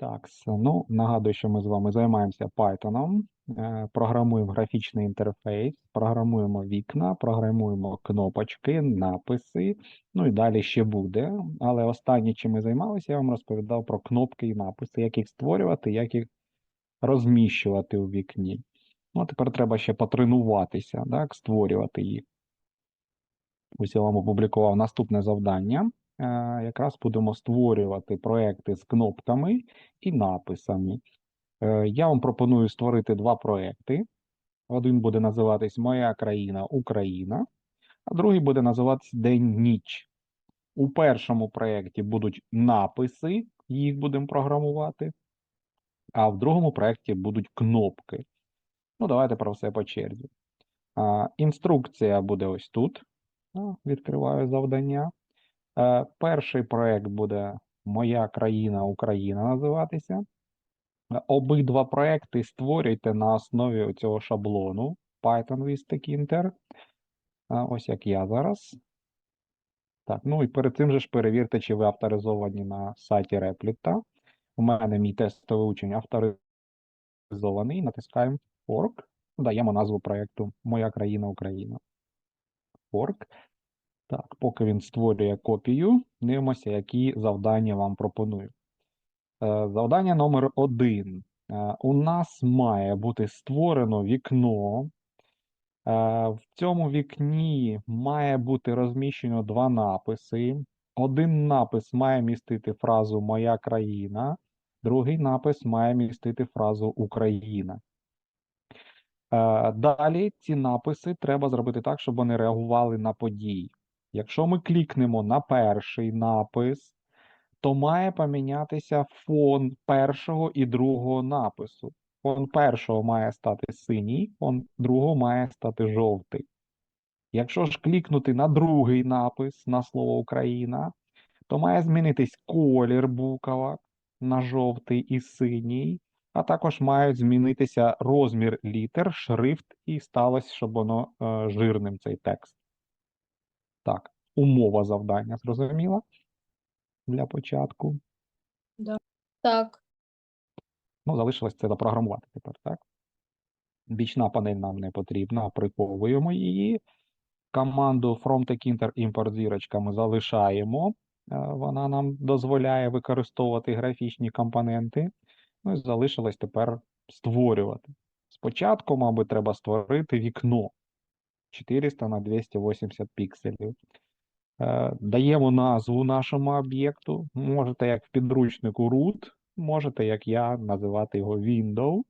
Так, ну нагадую, що ми з вами займаємося Python, е, програмуємо графічний інтерфейс, програмуємо вікна, програмуємо кнопочки, написи, ну і далі ще буде. Але останнє, чим ми займалися, я вам розповідав про кнопки і написи, як їх створювати, як їх розміщувати у вікні. Ну, а тепер треба ще потренуватися, так, створювати їх. Я вам опублікував наступне завдання. Е, Якраз будемо створювати проекти з кнопками і написами. Е, Я вам пропоную створити два проекти. Один буде називатись Моя країна Україна, а другий буде називатись День-ніч. У першому проєкті будуть написи, їх будемо програмувати, а в другому проєкті будуть кнопки. Ну, давайте про все по черзі. Інструкція буде ось тут. Відкриваю завдання. Е, Перший проект буде Моя країна Україна називатися. Е, Обидва проекти створюйте на основі цього шаблону Python with Tkinter. Е, Ось як я зараз. Так, ну і перед цим же ж перевірте, чи ви авторизовані на сайті Replit. У мене мій тестовий учень авторизований. Натискаємо Fork. Даємо назву проекту Моя країна Україна. Fork. Так, поки він створює копію, дивимося, які завдання вам пропоную. Е, Завдання номер один. Е, У нас має бути створено вікно. Е, В цьому вікні має бути розміщено два написи. Один напис має містити фразу Моя країна, другий напис має містити фразу Україна. Далі ці написи треба зробити так, щоб вони реагували на події. Якщо ми клікнемо на перший напис, то має помінятися фон першого і другого напису. Фон першого має стати синій, фон другого має стати жовтий. Якщо ж клікнути на другий напис на слово Україна, то має змінитись колір буквок на жовтий і синій, а також мають змінитися розмір літер, шрифт, і сталося, щоб воно е, жирним цей текст. Так, умова завдання зрозуміла для початку. Так, Ну, залишилось це запрограмувати тепер, так? Бічна панель нам не потрібна, приховуємо її. Команду from tkinter import зірочка ми залишаємо. Е, Вона нам дозволяє використовувати графічні компоненти. Ну і залишилось тепер створювати. Спочатку, мабуть, треба створити вікно 400 на 280 пікселів. Даємо назву нашому об'єкту. Можете як в підручнику root, можете, як я, називати його window.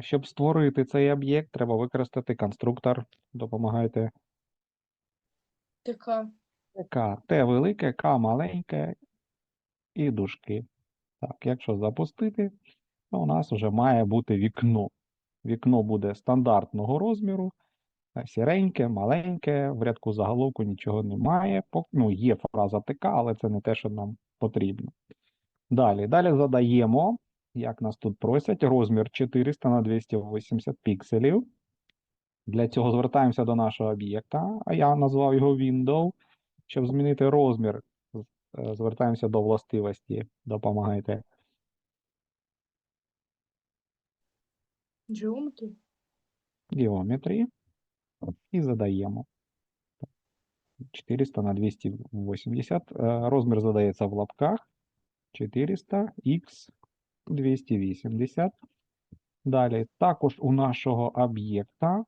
Щоб створити цей об'єкт, треба використати конструктор. Допомагайте. така. К Т велике, К маленьке і дужки. Так, якщо запустити, то у нас вже має бути вікно. Вікно буде стандартного розміру, е, сіреньке, маленьке, в рядку заголовку нічого немає. Ну, є фраза ТК, але це не те, що нам потрібно. Далі, далі задаємо, як нас тут просять, розмір 400 на 280 пікселів. Для цього звертаємося до нашого об'єкта, а я назвав його window. Щоб змінити розмір, е, звертаємося до властивості. Допомагайте. Geometry. Geometry і задаємо. 400 на 280. Е, Розмір задається в лапках. 400 х 280. Далі, також у нашого об'єкта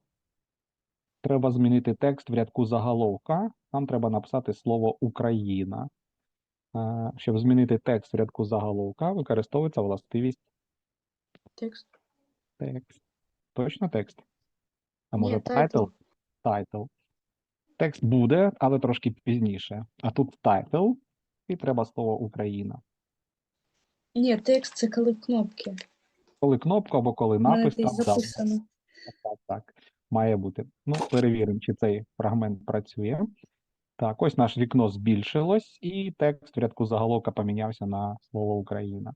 треба змінити текст в рядку заголовка. Нам треба написати слово Україна. Е, Щоб змінити текст в рядку заголовка, використовується властивість Текст. Текст. Точно текст? А може title? Title. Текст буде, але трошки пізніше. А тут title, і треба слово Україна. Ні, текст це коли кнопки. Коли кнопку або коли напис, там записано. так, так, має бути. Ну, перевіримо, чи цей фрагмент працює. Так, ось наше вікно збільшилось, і текст в рядку заголовка помінявся на слово Україна.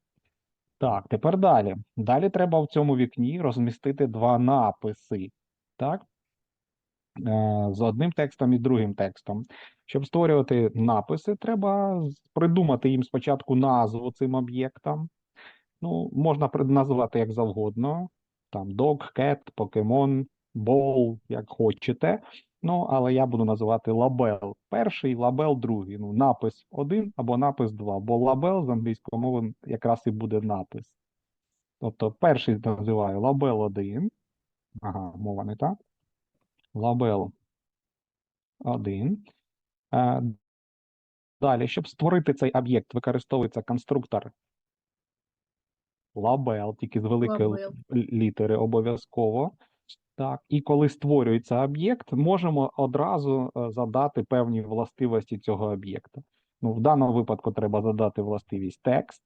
Так, тепер далі. Далі треба в цьому вікні розмістити два написи. Так? е, з одним текстом і другим текстом. Щоб створювати написи, треба придумати їм спочатку назву цим об'єктам. Ну, можна назвати як завгодно. Там dog, cat, Pokemon, ball, як хочете. Ну, але я буду називати лабел перший, лабел другий. Ну, напис один або напис два. Бо лабел з англійської мови якраз і буде напис. Тобто перший називаю лабел 1. Ага, мова не так. Лабел 1. Е, Далі, щоб створити цей об'єкт, використовується конструктор лабел, тільки з великої Лабел. літери обов'язково. Так, і коли створюється об'єкт, можемо одразу е, задати певні властивості цього об'єкта. Ну, в даному випадку треба задати властивість текст.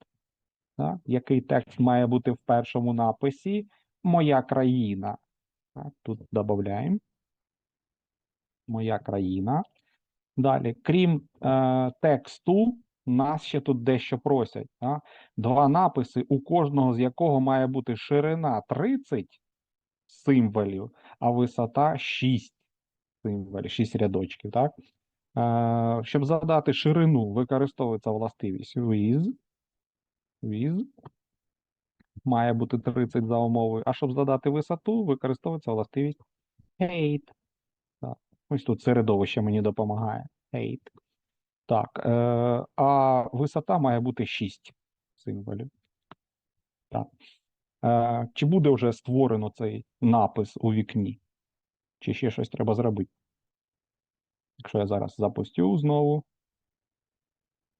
Так, який текст має бути в першому написі? Моя країна. Так, тут додаємо. Моя країна. Далі, крім е, тексту, нас ще тут дещо просять. Так? Два написи, у кожного з якого має бути ширина 30 символів, а висота 6 символів, 6 рядочків. Так? Е, щоб задати ширину, використовується властивість with. with. Має бути 30 за умовою. А щоб задати висоту, використовується властивість. Так. Ось тут середовище мені допомагає. Height. Так. Е, а висота має бути 6 символів. Так. Е, чи буде вже створено цей напис у вікні? Чи ще щось треба зробити? Якщо я зараз запустю знову.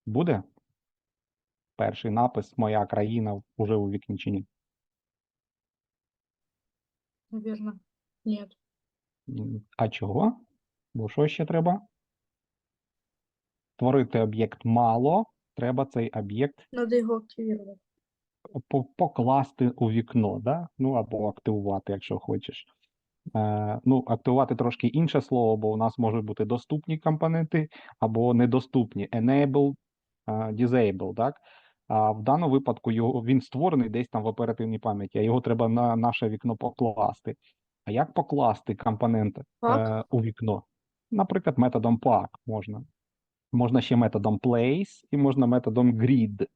Буде? Перший напис Моя країна уже у вікні чи ні? Наверное. Нет. М, А чого? Бо що ще треба? Створити об'єкт мало, треба цей об'єкт Надо его активировать. По- покласти у вікно, да? Ну або активувати, якщо хочеш. Е, ну, активувати трошки інше слово, бо у нас можуть бути доступні компоненти або недоступні. Enable, е, disable, так? А в даному випадку його, він створений десь там в оперативній пам'яті, а його треба на наше вікно покласти. А як покласти компонент е, у вікно? Наприклад, методом pack можна. Можна ще методом place і можна методом grid.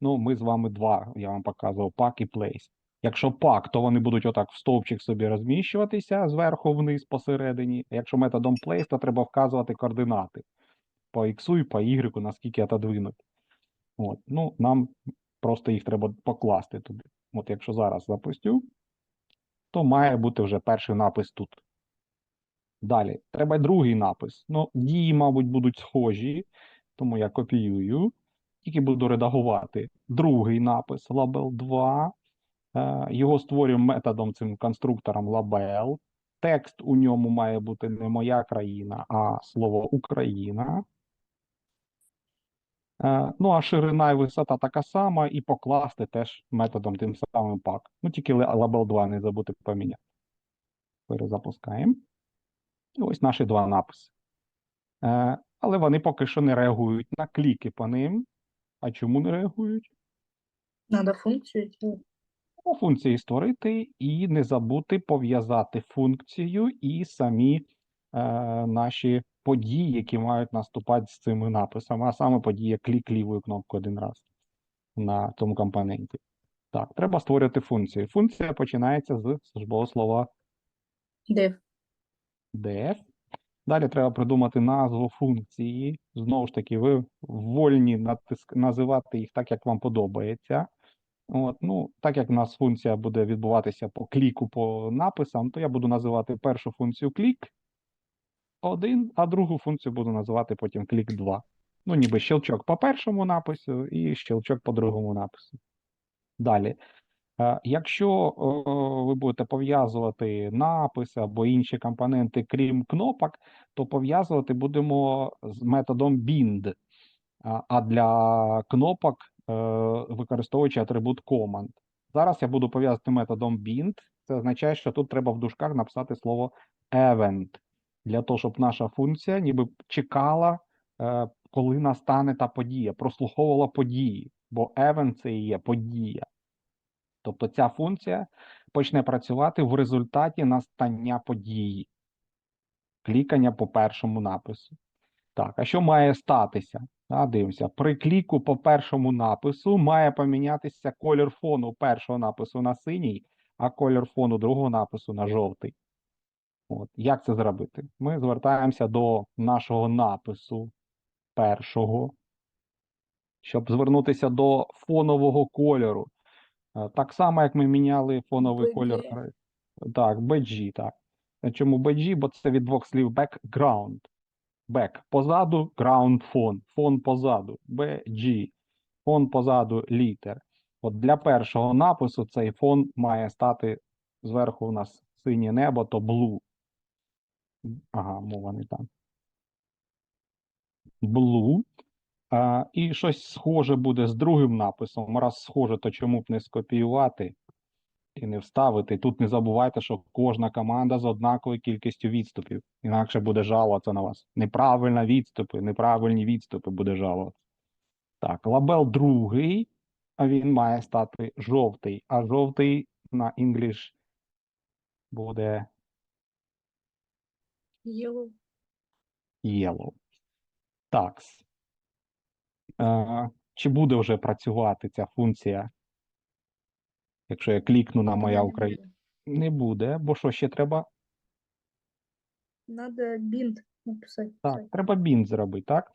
Ну, ми з вами два, я вам показував, pack і place. Якщо pack, то вони будуть отак в стовпчик собі розміщуватися зверху вниз посередині. Якщо методом place, то треба вказувати координати по x і по y, наскільки отодвинути. От. Ну, нам просто їх треба покласти туди. От якщо зараз запустю, то має бути вже перший напис тут. Далі, треба другий напис. Ну, дії, мабуть, будуть схожі, тому я копіюю. Тільки буду редагувати другий напис label 2. Е, Його створюємо методом цим конструктором label. Текст у ньому має бути не моя країна, а слово Україна. Е, Ну, а ширина і висота така сама, і покласти теж методом тим самим pack. Ну, тільки label 2 не забути поміняти. Перезапускаємо. І ось наші два написи. Е, але вони поки що не реагують на кліки по ним. А чому не реагують? Надо делать. Ну, функції створити і не забути пов'язати функцію і самі е, наші події, які мають наступати з цими написами, а саме подія клік лівою кнопкою один раз на цьому компоненті. Так, треба створювати функцію. Функція починається з службового слова Def. def. Далі треба придумати назву функції. Знову ж таки, ви вольні натиск... називати їх так, як вам подобається. От, ну, так як в нас функція буде відбуватися по кліку по написам, то я буду називати першу функцію клік 1, а другу функцію буду називати потім клік 2. Ну, ніби щелчок по першому напису і щелчок по другому напису. Далі. Е, Якщо е, ви будете пов'язувати написи або інші компоненти, крім кнопок, то пов'язувати будемо з методом bind. А а для кнопок е, використовуючи атрибут command. Зараз я буду пов'язати методом bind. Це означає, що тут треба в дужках написати слово event, для того, щоб наша функція ніби чекала, е, коли настане та подія, прослуховувала події, бо event це і є подія. Тобто ця функція почне працювати в результаті настання події. клікання по першому напису. Так, а що має статися? А, дивимося. При кліку по першому напису має помінятися колір фону першого напису на синій, а колір фону другого напису на жовтий. От. Як це зробити? Ми звертаємося до нашого напису першого, щоб звернутися до фонового кольору. Е, Так само, як ми міняли фоновий BG. колір. Так, BG, так. Чому BG? Бо це від двох слів background. Back позаду, ground фон. Фон позаду. BG. Фон позаду літер. От для першого напису цей фон має стати зверху у нас синє небо, то blue. Ага, мова не там. Blue. А, і щось схоже буде з другим написом. Раз схоже, то чому б не скопіювати і не вставити. Тут не забувайте, що кожна команда з однаковою кількістю відступів. Інакше буде жалуватися на вас. Неправильно відступи, неправильні відступи буде жалуватися. Так, лабел другий, а він має стати жовтий. А жовтий на English буде Yellow. yellow. Так. Чи буде вже працювати ця функція? Якщо я клікну на моя Україна. Не буде, бо що ще треба? Надо bind написать. Так, треба бінт зробити, так?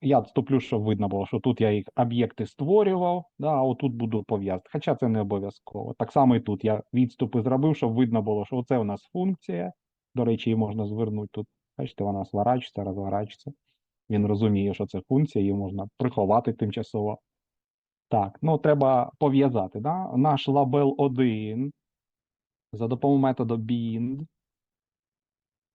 Я відступлю, щоб видно було, що тут я їх об'єкти створював, да, а отут буду пов'язати. Хоча це не обов'язково. Так само і тут я відступи зробив, щоб видно було, що оце у нас функція. До речі, її можна звернути тут. Бачите, вона зворачується, розворачується. Він розуміє, що це функція, її можна приховати тимчасово. Так, ну треба пов'язати. Да? Наш лабел 1 за допомогою методу bind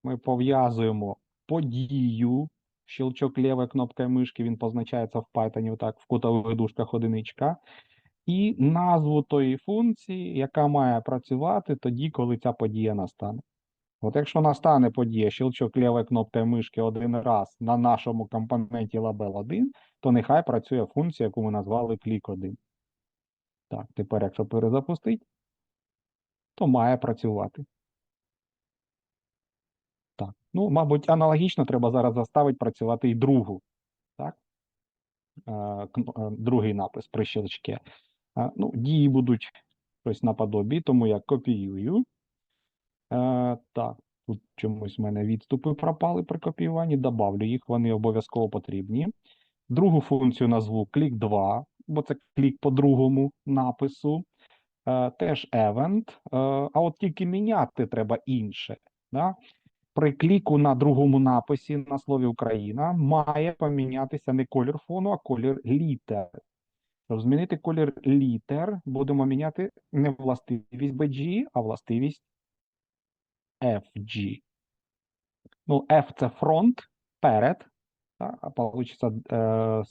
ми пов'язуємо подію. Щелчок лівої кнопкою мишки, він позначається в Python так, в кутових дужках одиничка. І назву тої функції, яка має працювати тоді, коли ця подія настане. От якщо настане подія щелчок лівої кнопкою мишки один раз на нашому компоненті label 1, то нехай працює функція, яку ми назвали клік 1. Так, тепер, якщо перезапустити, то має працювати. Так, ну, мабуть, аналогічно треба зараз заставити працювати і другу. Так? Е, е, другий напис при щелчці. Е, ну, дії будуть щось наподобі, тому я копіюю. Е, так, тут чомусь в мене відступи пропали при копіюванні, добавлю їх, вони обов'язково потрібні. Другу функцію назву клік 2, бо це клік по другому напису. Е, теж event, е, а от тільки міняти треба інше. Да? При кліку на другому написі на слові Україна має помінятися не колір фону, а колір літер. Щоб змінити колір літер, будемо міняти не властивість BG, а властивість FG. Ну, F це фронт, перед, а получиться е,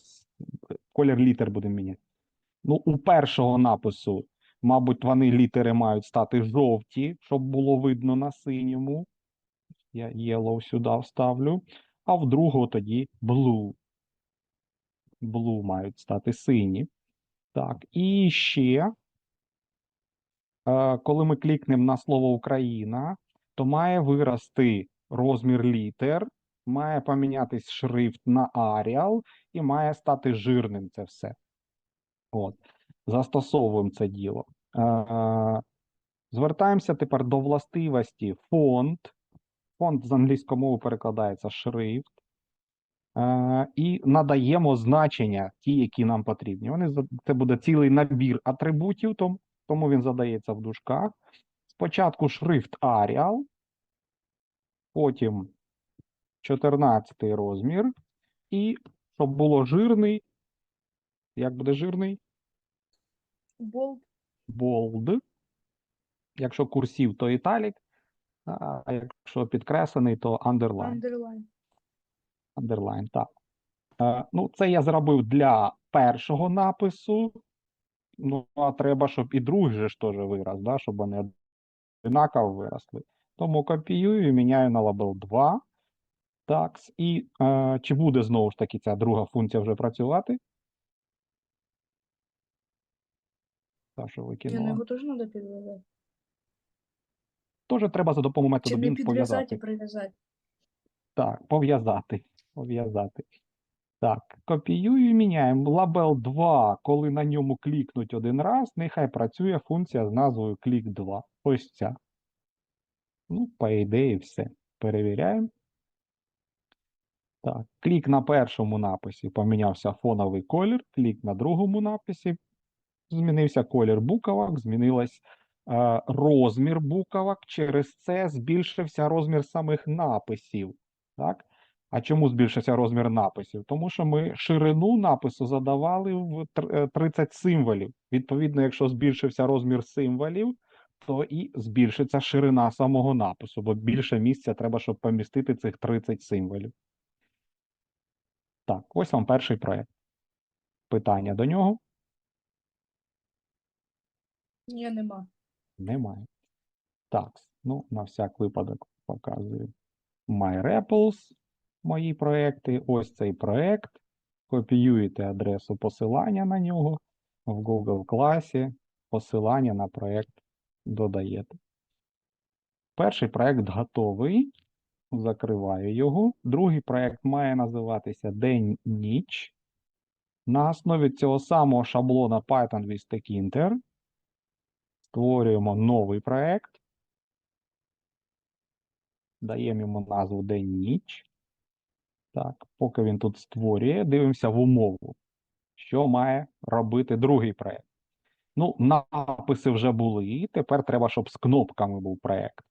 колір літер будемо міняти. Ну, у першого напису, мабуть, вони літери мають стати жовті, щоб було видно на синьому. Я yellow сюди вставлю. А в другого тоді blue. Blue мають стати сині. Так, і ще, е, коли ми клікнемо на слово Україна, то має вирости розмір літер, має помінятись шрифт на Arial і має стати жирним це все. От. Застосовуємо це діло. Е, Звертаємося тепер до властивості фонд. Фонд з англійської мови перекладається шрифт. Е, і надаємо значення, ті, які нам потрібні. Вони це буде цілий набір атрибутів, тому він задається в дужках. Спочатку шрифт Arial, потім 14 розмір, і щоб було жирний, як буде жирний? Bold. Bold. Якщо курсів, то італік, а якщо підкреслений, то underline. Underline. Underline, так. Е, ну, це я зробив для першого напису. Ну, а треба, щоб і другий же ж теж вираз, да, щоб вони однаково виросли. Тому копіюю і міняю на лабел 2. Так, і е, чи буде знову ж таки ця друга функція вже працювати? Та, що Ні, ну викинула. його теж треба підв'язати. Теж треба за допомогою методу Чи не bind підв'язати і пов'язати. прив'язати. Так, пов'язати. Пов'язати. Так, копіюю і міняємо. Лабел 2, коли на ньому клікнуть один раз, нехай працює функція з назвою клік 2. Ось ця. Ну, по ідеї, все. Перевіряємо. Так, клік на першому написі помінявся фоновий колір, клік на другому написі змінився колір буквок, змінилась е, розмір буквок, через це збільшився розмір самих написів. Так? А чому збільшився розмір написів? Тому що ми ширину напису задавали в е, 30 символів. Відповідно, якщо збільшився розмір символів, то і збільшиться ширина самого напису, бо більше місця треба, щоб помістити цих 30 символів. Так, ось вам перший проект. Питання до нього Ні, нема. немає. Так, ну, на всяк випадок показую MyRapples, мої проекти. Ось цей проект. Копіюєте адресу посилання на нього в Google класі, посилання на проект додаєте. Перший проект готовий. Закриваю його. Другий проект має називатися День-ніч. На основі цього самого шаблона Python with Tkinter створюємо новий проект. Даємо йому назву День-ніч. Так, поки він тут створює, дивимося в умову, що має робити другий проект. Ну, написи вже були, тепер треба, щоб з кнопками був проект.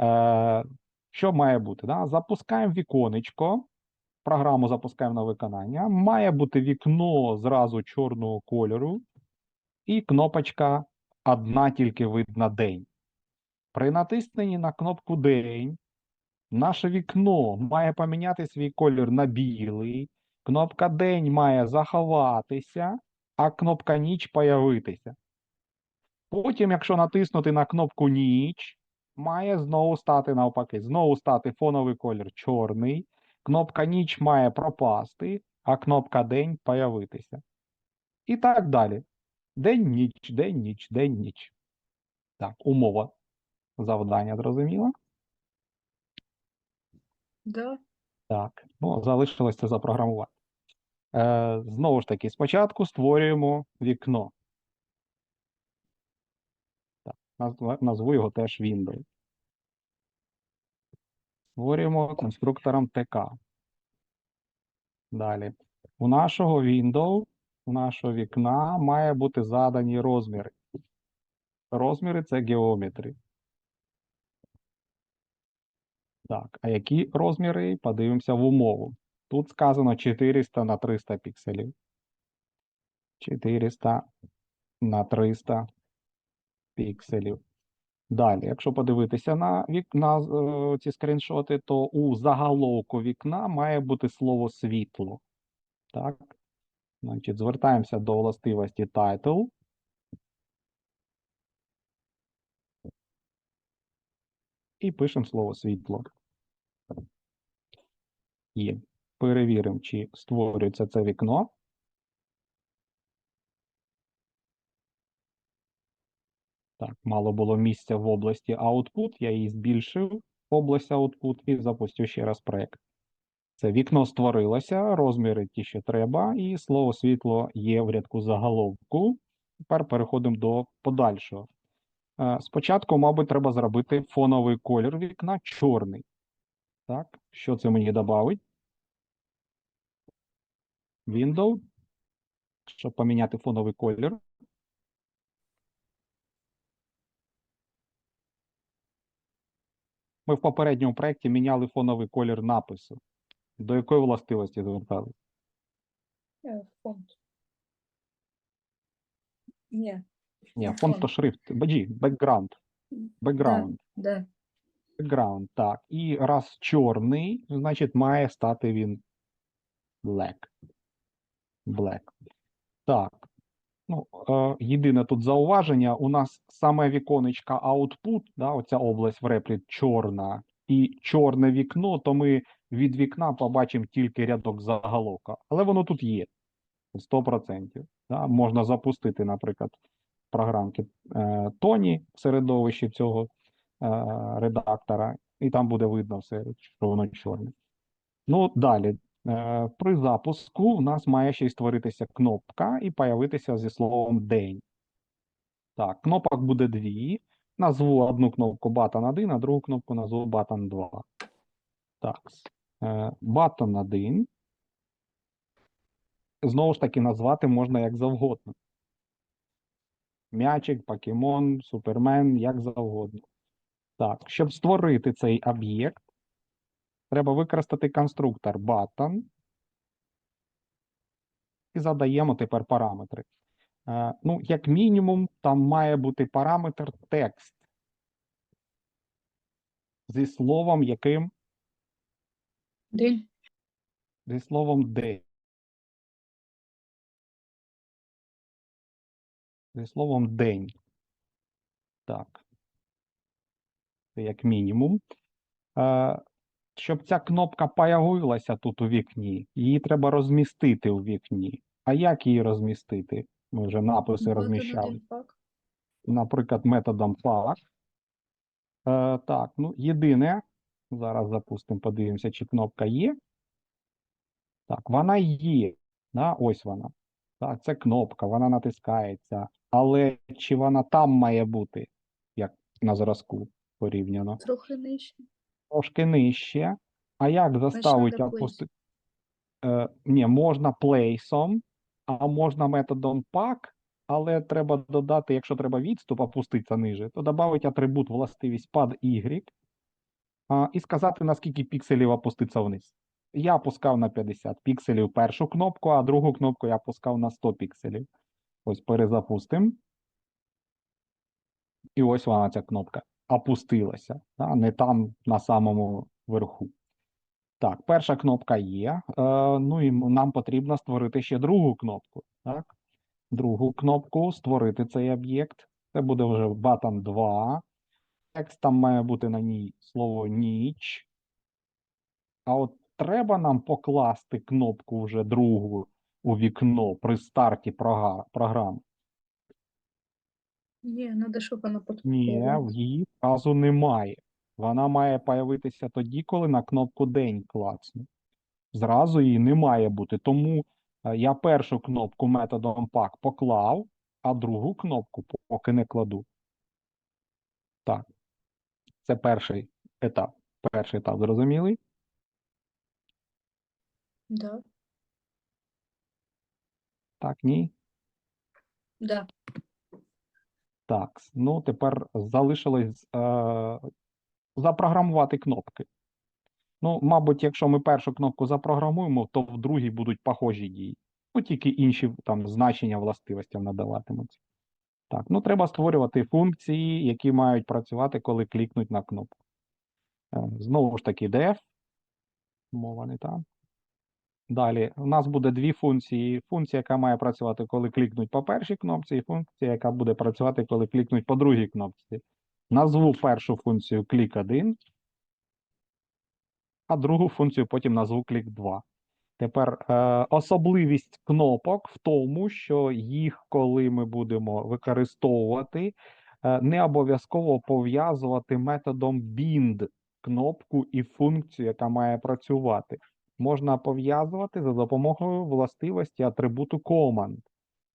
Е, що має бути? Да? Запускаємо віконечко, програму запускаємо на виконання. Має бути вікно зразу чорного кольору, і кнопочка одна тільки видна день. При натисненні на кнопку День наше вікно має поміняти свій колір на білий, кнопка День має заховатися, а кнопка Ніч появитися. Потім, якщо натиснути на кнопку Ніч, має знову стати навпаки. Знову стати фоновий колір чорний, кнопка Ніч має пропасти, а кнопка День появитися. І так далі. День, ніч, день, ніч, день, ніч. Так, умова завдання зрозуміла? Да. Так, ну, залишилось це запрограмувати. Е, знову ж таки, спочатку створюємо вікно. Так, назву його теж Windows. Створюємо конструктором ТК. Далі. У нашого Windows, у нашого вікна має бути задані розміри. Розміри це геометри. Так, а які розміри? Подивимося в умову. Тут сказано 400 на 300 пікселів. 400 на 300 пікселів. Далі, якщо подивитися на, вік, на е, ці скріншоти, то у заголовку вікна має бути слово світло. Так. Значить, звертаємося до властивості title. І пишемо слово світло. Є. Перевіримо, чи створюється це вікно. Так, мало було місця в області Output, я її збільшив, область Output, і запустю ще раз проект. Це вікно створилося, розміри ті, що треба, і слово світло є в рядку заголовку. Тепер переходимо до подальшого. Е, Спочатку, мабуть, треба зробити фоновий колір вікна чорний. Так, що це мені додавить? Windows. Щоб поміняти фоновий колір. Ми в попередньому проєкті міняли фоновий колір напису. До якої властивості звертали? Е, Фонд. Ні. Ні, Ну, фон фон. то шрифт. Баджі, бекграунд. Бекграунд. Да. Бекграунд, так. І раз чорний, значить, має стати він black. Black. Так. Ну, е, єдине тут зауваження, у нас саме віконечка output, да, оця область в реплі чорна, і чорне вікно, то ми від вікна побачимо тільки рядок заголовка. Але воно тут є. 100%. Да. Можна запустити, наприклад, програмки е, Тоні в середовищі цього редактора, і там буде видно все, що воно чорне. Ну, далі. Е, При запуску у нас має ще й створитися кнопка і появитися зі словом день. Так, кнопок буде дві. Назву одну кнопку button 1, а другу кнопку назву button 2. Так. е, Button 1. Знову ж таки, назвати можна як завгодно. М'ячик, покемон, супермен, як завгодно. Так, щоб створити цей об'єкт, треба використати конструктор button і задаємо тепер параметри. Е, Ну, як мінімум, там має бути параметр текст зі словом яким? День. Зі словом день. Зі словом день. Так. Як мінімум. Щоб ця кнопка появилася тут у вікні, її треба розмістити у вікні. А як її розмістити? Ми вже написи розміщали. наприклад, методом pack. Е, так, ну, єдине, зараз запустимо, подивимося, чи кнопка є. Так, вона є. Да, ось вона. Так, це кнопка, вона натискається. Але чи вона там має бути, як на зразку порівняно? Трохи нижче. Трошки нижче. А як заставити опустити? Е, ні, можна плейсом, а можна методом pack, але треба додати, якщо треба відступ опуститися ниже, то додати атрибут властивість pad y а, і сказати, наскільки пікселів опуститься вниз. Я опускав на 50 пікселів першу кнопку, а другу кнопку я опускав на 100 пікселів. Ось перезапустимо. І ось вона ця кнопка опустилася, да, не там на самому верху. Так, перша кнопка є. Е, ну і нам потрібно створити ще другу кнопку. Так? Другу кнопку створити цей об'єкт. Це буде вже button 2. Текст там має бути на ній слово ніч. А от треба нам покласти кнопку вже другу у вікно при старті програми. Ні, надо, щоб вона тут Ні, появилась. її разу немає. Вона має появитися тоді, коли на кнопку День клацну. Зразу її не має бути. Тому е, я першу кнопку методом pack поклав, а другу кнопку поки не кладу. Так. Це перший етап. Перший етап зрозумілий? Да. Так, ні? Да. Так. Ну, тепер залишилось е, запрограмувати кнопки. Ну, мабуть, якщо ми першу кнопку запрограмуємо, то в другій будуть похожі дії. Ну, тільки інші там значення властивостям надаватимуться. Так, ну треба створювати функції, які мають працювати, коли клікнуть на кнопку. Е, Знову ж таки, def, мова не там. Далі, у нас буде дві функції. Функція, яка має працювати, коли клікнуть по першій кнопці, і функція, яка буде працювати, коли клікнуть по другій кнопці. Назву першу функцію клік 1, а другу функцію потім назву клік 2. Тепер е, особливість кнопок в тому, що їх, коли ми будемо використовувати, е, не обов'язково пов'язувати методом bind кнопку і функцію, яка має працювати. Можна пов'язувати за допомогою властивості атрибуту command.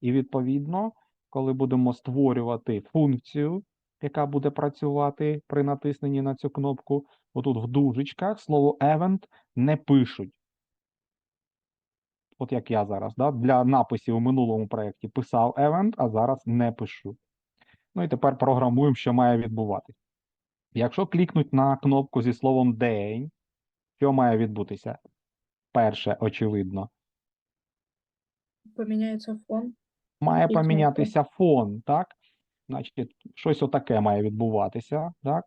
І відповідно, коли будемо створювати функцію, яка буде працювати при натисненні на цю кнопку, отут в дужечках слово event не пишуть. От як я зараз, да, для написів у минулому проєкті писав event, а зараз не пишу. Ну і тепер програмуємо, що має відбуватися. Якщо клікнуть на кнопку зі словом день, що має відбутися? Перше, очевидно, Поміняється фон. має помінятися фон, так? Значить, щось отаке має відбуватися, так?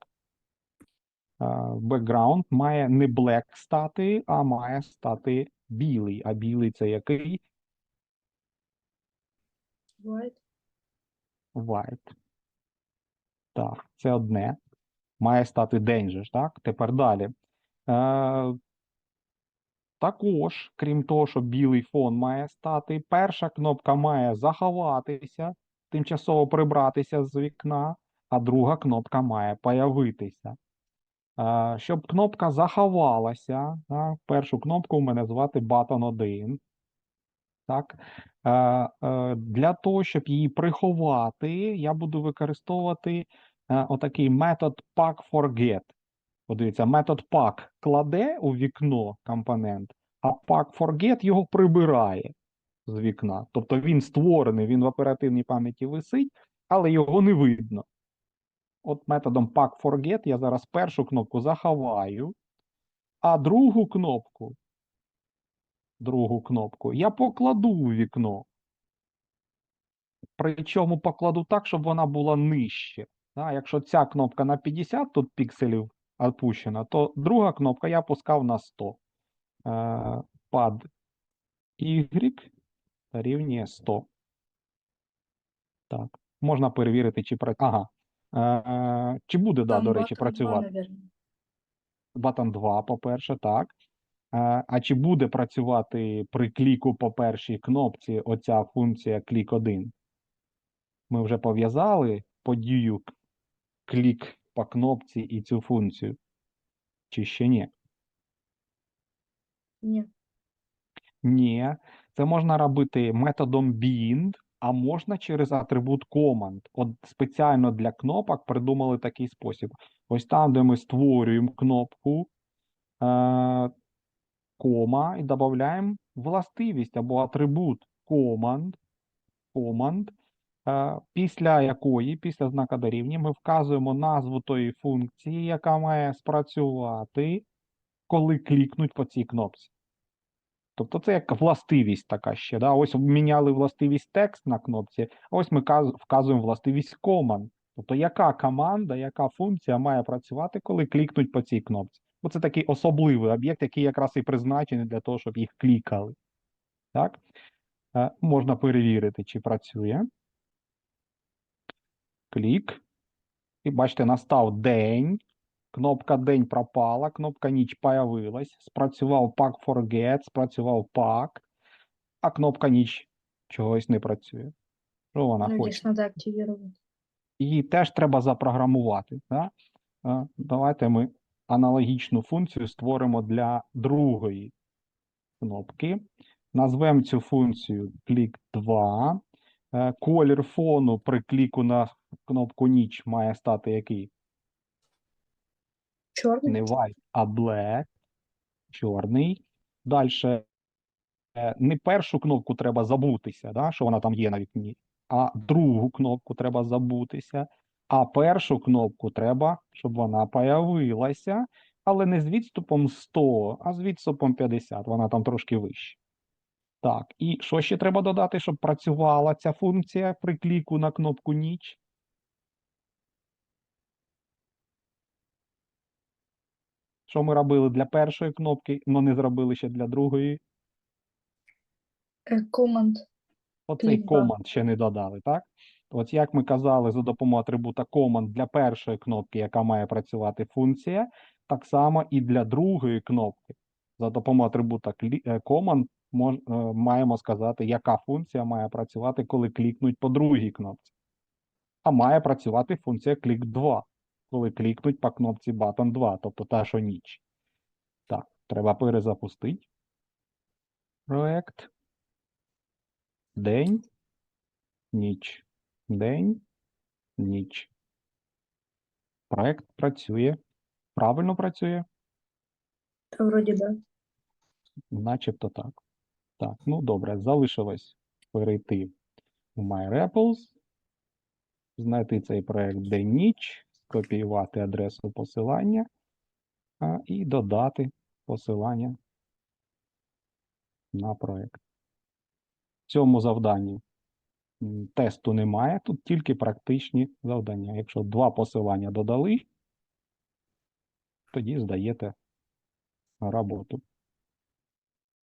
Бекграунд має не black стати, а має стати білий. А білий це який? White. White. Так, це одне. Має стати ж, так? Тепер далі. Також, крім того, що білий фон має стати, перша кнопка має заховатися, тимчасово прибратися з вікна, а друга кнопка має появитися. Щоб кнопка заховалася, першу кнопку у мене звати button 1. Так. Для того, щоб її приховати, я буду використовувати отакий метод pack-forget. Подивіться, метод pack кладе у вікно компонент, а pack-forget його прибирає з вікна. Тобто він створений, він в оперативній пам'яті висить, але його не видно. От методом pack-forget я зараз першу кнопку заховаю, а другу кнопку, другу кнопку я покладу у вікно. Причому покладу так, щоб вона була нижче. Якщо ця кнопка на 50 тут пікселів опущена, то друга кнопка я пускав на 100. Е, Pad Y дорівнює 100. Так, можна перевірити, чи працює. Ага. Е, е, чи буде, да, Там до речі, працювати? Button 2, по-перше, так. Е, А чи буде працювати при кліку по першій кнопці оця функція клік 1? Ми вже пов'язали подію клік по кнопці і цю функцію. Чи ще ні? Ні. Ні. Це можна робити методом bind, а можна через атрибут command. От спеціально для кнопок придумали такий спосіб. Ось там, де ми створюємо кнопку, е, кома, і додаємо властивість або атрибут command, command, е, після якої, після знака дорівнює, ми вказуємо назву тої функції, яка має спрацювати, коли клікнуть по цій кнопці. Тобто це як властивість така ще. Да? Ось міняли властивість текст на кнопці, ось ми вказуємо властивість command. Тобто, яка команда, яка функція має працювати, коли клікнуть по цій кнопці. Бо це такий особливий об'єкт, який якраз і призначений для того, щоб їх клікали. Так? Е, Можна перевірити, чи працює. Клік. І бачите, настав день. Кнопка день пропала, кнопка ніч появилась. Спрацював pack forget, спрацював pack, а кнопка ніч чогось не працює. Що вона Ну, хоче? треба активувати. Її теж треба запрограмувати. Да? Давайте ми аналогічну функцію створимо для другої кнопки. Назвемо цю функцію клік 2. Е, Колір фону при кліку на кнопку ніч має стати який? Чорний? Не white, а black. Чорний. Далі не першу кнопку треба забутися, да, що вона там є на вікні, а другу кнопку треба забутися, а першу кнопку треба, щоб вона появилася, але не з відступом 100, а з відступом 50. Вона там трошки вище. Так, і що ще треба додати, щоб працювала ця функція при кліку на кнопку ніч? Що ми робили для першої кнопки, але не зробили ще для другої? Е, Команд. Оцей команд ще не додали, так? От як ми казали, за допомогою атрибута команд для першої кнопки, яка має працювати функція, так само і для другої кнопки. За допомогою атрибута е, команд мож, е, маємо сказати, яка функція має працювати, коли клікнуть по другій кнопці. А має працювати функція клік 2, коли клікнуть по кнопці button 2, тобто та, що ніч. Так, треба перезапустити проект. День, ніч, день, ніч. Проект працює. Правильно працює? Та вроді да. Начебто так. Так, ну добре, залишилось перейти в MyRapples, знайти цей проект день-ніч, скопіювати адресу посилання а, і додати посилання на проект. В цьому завданні тесту немає, тут тільки практичні завдання. Якщо два посилання додали, тоді здаєте роботу.